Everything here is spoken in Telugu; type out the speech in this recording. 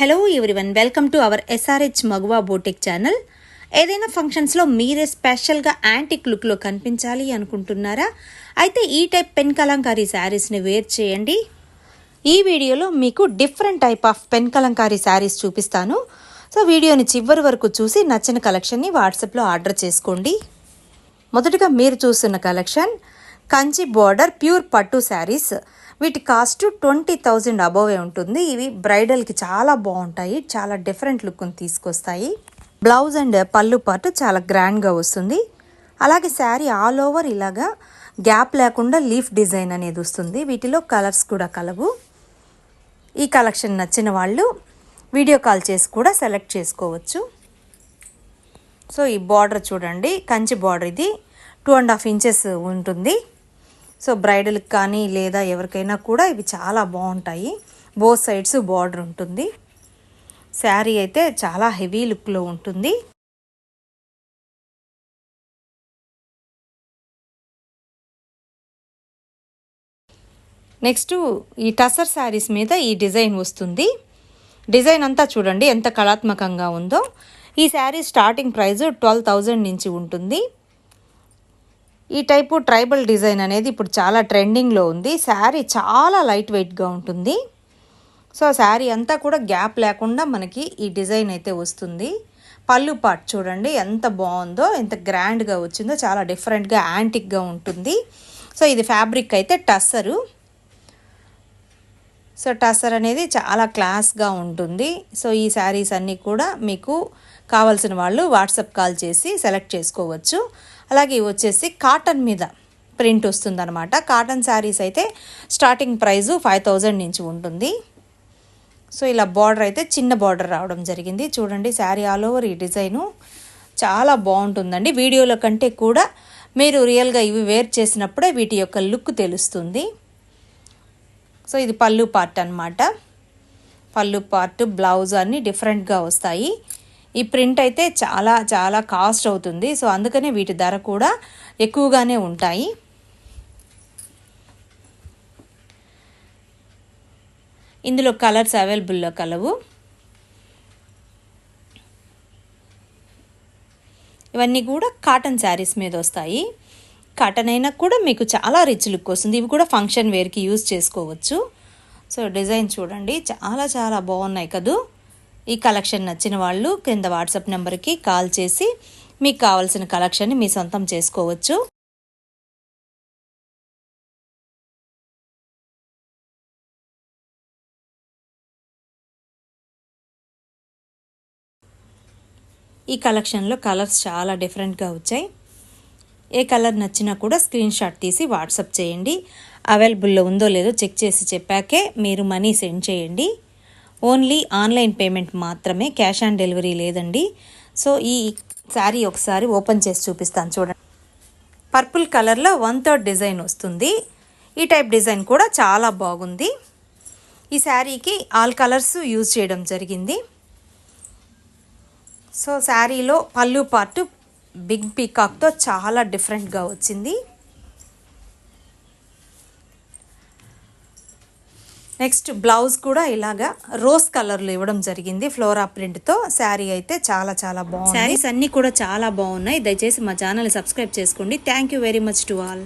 Hello everyone welcome to our SRH Maguva boutique channel ఏదైనా ఫంక్షన్స్లో మీరే స్పెషల్గా యాంటిక్ లుక్లో కనిపించాలి అనుకుంటున్నారా? అయితే ఈ టైప్ పెన్ కలంకారీ శారీస్ని వేర్ చేయండి. ఈ వీడియోలో మీకు different type of pen kalamkari saris చూపిస్తాను. సో వీడియోని చివరి వరకు చూసి నచ్చిన కలెక్షన్ని వాట్సాప్లో ఆర్డర్ చేసుకోండి. మొదటగా మీరు చూస్తున్న కలెక్షన్ కంచి బోర్డర్ ప్యూర్ పట్టు శారీస్ వీటి కాస్ట్ ట్వంటీ థౌజండ్ అబోవే ఉంటుంది. ఇవి బ్రైడల్కి చాలా బాగుంటాయి. చాలా డిఫరెంట్ లుక్ని తీసుకొస్తాయి. బ్లౌజ్ అండ్ పళ్ళు పాటు చాలా గ్రాండ్గా వస్తుంది. అలాగే శారీ ఆల్ ఓవర్ ఇలాగా గ్యాప్ లేకుండా లీఫ్ డిజైన్ అనేది వస్తుంది. వీటిలో కలర్స్ కూడా కలవు. ఈ కలెక్షన్ నచ్చిన వాళ్ళు వీడియో కాల్ చేసి కూడా సెలెక్ట్ చేసుకోవచ్చు. సో ఈ బార్డర్ చూడండి. కంచి బార్డర్ ఇది. టూ అండ్ హాఫ్ ఇంచెస్ ఉంటుంది. సో బ్రైడల్కి కానీ లేదా ఎవరికైనా కూడా ఇవి చాలా బాగుంటాయి. బోత్ సైడ్స్ బార్డర్ ఉంటుంది. శారీ అయితే చాలా హెవీ లుక్లో ఉంటుంది. నెక్స్ట్ ఈ టసర్ శారీస్ మీద ఈ డిజైన్ వస్తుంది. డిజైన్ అంతా చూడండి ఎంత కళాత్మకంగా ఉందో. ఈ sari starting price twelve thousand నుంచి ఉంటుంది. ఈ టైపు ట్రైబల్ డిజైన్ అనేది ఇప్పుడు చాలా ట్రెండింగ్లో ఉంది. శారీ చాలా లైట్ వెయిట్గా ఉంటుంది. సో శారీ అంతా కూడా గ్యాప్ లేకుండా మనకి ఈ డిజైన్ అయితే వస్తుంది. పళ్ళు పాట్ చూడండి ఎంత బాగుందో ఎంత గ్రాండ్గా వచ్చిందో చాలా డిఫరెంట్గా యాంటిక్గా ఉంటుంది. సో ఇది ఫ్యాబ్రిక్ అయితే టస్సరు. సో టసర్ అనేది చాలా క్లాస్గా ఉంటుంది. సో ఈ శారీస్ అన్నీ కూడా మీకు కావాల్సిన వాళ్ళు వాట్సాప్ కాల్ చేసి సెలెక్ట్ చేసుకోవచ్చు. అలాగే వచ్చేసి కాటన్ మీద ప్రింట్ వస్తుందన్నమాట. కాటన్ శారీస్ అయితే స్టార్టింగ్ ప్రైజు ఫైవ్ థౌజండ్ నుంచి ఉంటుంది. సో ఇలా బార్డర్ అయితే చిన్న బార్డర్ రావడం జరిగింది. చూడండి శారీ ఆల్ ఓవర్ ఈ డిజైను చాలా బాగుంటుందండి. వీడియోల కంటే కూడా మీరు రియల్గా ఇవి వేర్ చేసినప్పుడే వీటి యొక్క లుక్ తెలుస్తుంది. సో ఇది పళ్ళు పార్ట్ అనమాట పళ్ళు పార్ట్ బ్లౌజ్ అన్నీ డిఫరెంట్గా వస్తాయి. ఈ ప్రింట్ అయితే చాలా చాలా కాస్ట్ అవుతుంది. సో అందుకనే వీటి ధర కూడా ఎక్కువగానే ఉంటాయి. ఇందులో కలర్స్ అవైలబుల్లో కలవు. ఇవన్నీ కూడా కాటన్ శారీస్ మీద వస్తాయి. కాటన్ అయినా కూడా మీకు చాలా రిచ్ లుక్ వస్తుంది. ఇవి కూడా ఫంక్షన్ వేర్కి యూజ్ చేసుకోవచ్చు. సో డిజైన్ చూడండి. చాలా చాలా బాగున్నాయి కదూ. ఈ కలెక్షన్ నచ్చిన వాళ్ళు క్రింద వాట్సాప్ నెంబర్కి కాల్ చేసి మీకు కావాల్సిన కలెక్షన్ని మీ సొంతం చేసుకోవచ్చు. ఈ కలెక్షన్లో కలర్స్ చాలా డిఫరెంట్గా వచ్చాయి. ఏ కలర్ నచ్చినా కూడా స్క్రీన్ షాట్ తీసి వాట్సాప్ చేయండి. అవైలబుల్లో ఉందో లేదో చెక్ చేసి చెప్పాకే మీరు మనీ సెండ్ చేయండి. ఓన్లీ ఆన్లైన్ పేమెంట్ మాత్రమే క్యాష్ ఆన్ డెలివరీ లేదండి. సో ఈ శారీ ఒకసారి ఓపెన్ చేసి చూపిస్తాను చూడండి. పర్పుల్ కలర్లో వన్ థర్డ్ డిజైన్ వస్తుంది. ఈ టైప్ డిజైన్ కూడా చాలా బాగుంది. ఈ శారీకి ఆల్ కలర్స్ యూజ్ చేయడం జరిగింది. సో శారీలో పళ్ళు పార్ట్ బిగ్ పీకాక్తో చాలా డిఫరెంట్గా వచ్చింది. నెక్స్ట్ బ్లౌజ్ కూడా ఇలాగా రోజ్ కలర్లో ఇవ్వడం జరిగింది. ఫ్లోరా ప్రింట్తో శారీ అయితే చాలా చాలా బాగుంది. శారీస్ అన్నీ కూడా చాలా బాగున్నాయి. దయచేసి మా ఛానల్ సబ్స్క్రైబ్ చేసుకోండి. Thank you very much to all.